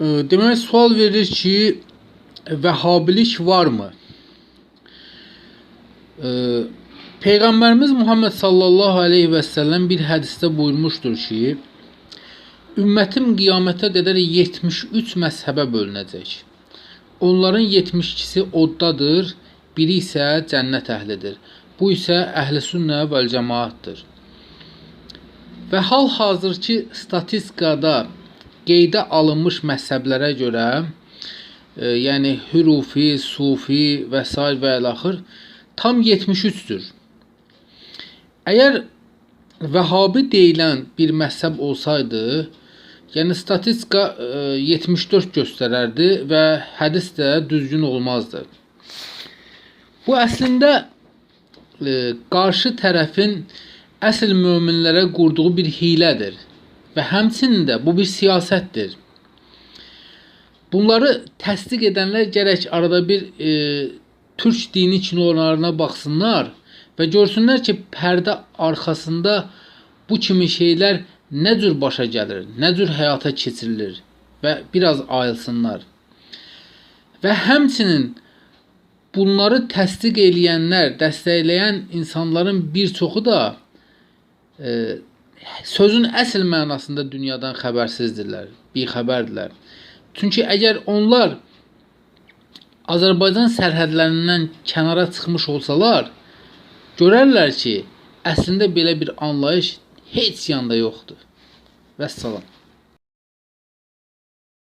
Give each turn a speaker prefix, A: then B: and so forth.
A: Ee, Demək sual verir ki, Vəhhabilik varmı? Ee, Peyğəmbərimiz Muhammed sallallahu aleyhi və səlləm bir hədisdə buyurmuşdur ki, ümmətim qiyamətə qədər 73 məzhəbə bölünəcək. Onların 72-si oddadır, biri isə cənnət əhlidir. Bu isə əhl-i sünnə vəl cəmaatdır. Və hal-hazırki statistikada qeydə alınmış məzhəblərə görə, e, yəni Hürufi, Sufi və s. və ilaxır tam 73-dür. Əgər Vəhabi deyilən bir məzhəb olsaydı, yəni statistika e, 74 göstərərdi və hədis də düzgün olmazdı. Bu əslində e, qarşı tərəfin əsl möminlərə qurduğu bir hilədir və həmçinin də bu bir siyasətdir. Bunları təsdiq edənlər gərək arada bir e, Türk dini kinolarına baxsınlar və görsünlər ki, pərdə arxasında bu kimi şeylər nə cür başa gəlir, nə cür həyata keçirilir və biraz ayılsınlar. Və həmçinin bunları təsdiq eləyənlər, dəstəkləyən insanların bir çoxu da e, sözün əsl mənasında dünyadan xəbərsizdirlər, bixəbərdirlər. Çünki əgər onlar Azərbaycan sərhədlərindən kənara çıxmış olsalar, görərlər ki, əslində belə bir anlayış heç yanda yoxdur. Vəssalam.